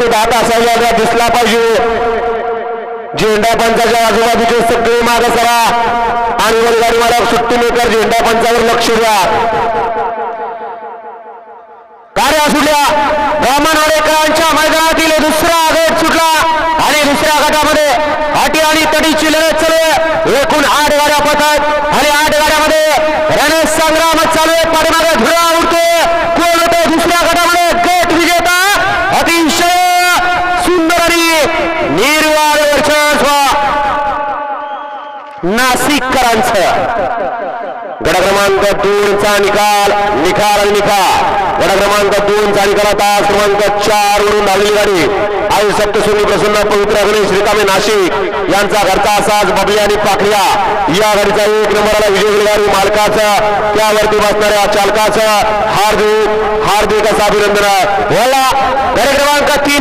ते दहा तासाच्या दिसला पाहिजे. झेंडा पंचाच्या आजूबाजूचे सगळे माग सरा. आणि बैलगाडी मला सुट्टी मेकर झेंडा पंचावर लक्ष द्या. कार्य सुटल्या ब्राह्मण वाडेकरांच्या मैदानातील दुसरा गट सुटला. आणि दुसऱ्या गटामध्ये हाटी आणि तडीची लढत चालू आहे. एकूण आठ गाड्या पथक आणि आठ गाड्यामध्ये रणेश संग्राम चालू आहे. पाठीमागे नाशिककरांचं. गड क्रमांक दोनचा निकाल निकाल आणि निकाल गड क्रमांक दोनचा निकाल आता क्रमांक चार वरून धावलेली गाडी. आई सप्तशृंगी प्रसन्न पवित्र गणेश रिकामे नाशिक. यांचा घरचा असाच बबली आणि पाखरिया या गाडीचा एक नंबरला विजय गाडी मालकाचं त्यावरती बसणाऱ्या चालकाचं हार्दिक हार्दिक असं अभिनंदन. बोला गड क्रमांक तीन